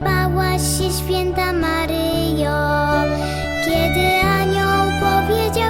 bałaś się, święta Maryjo, kiedy anioł powiedział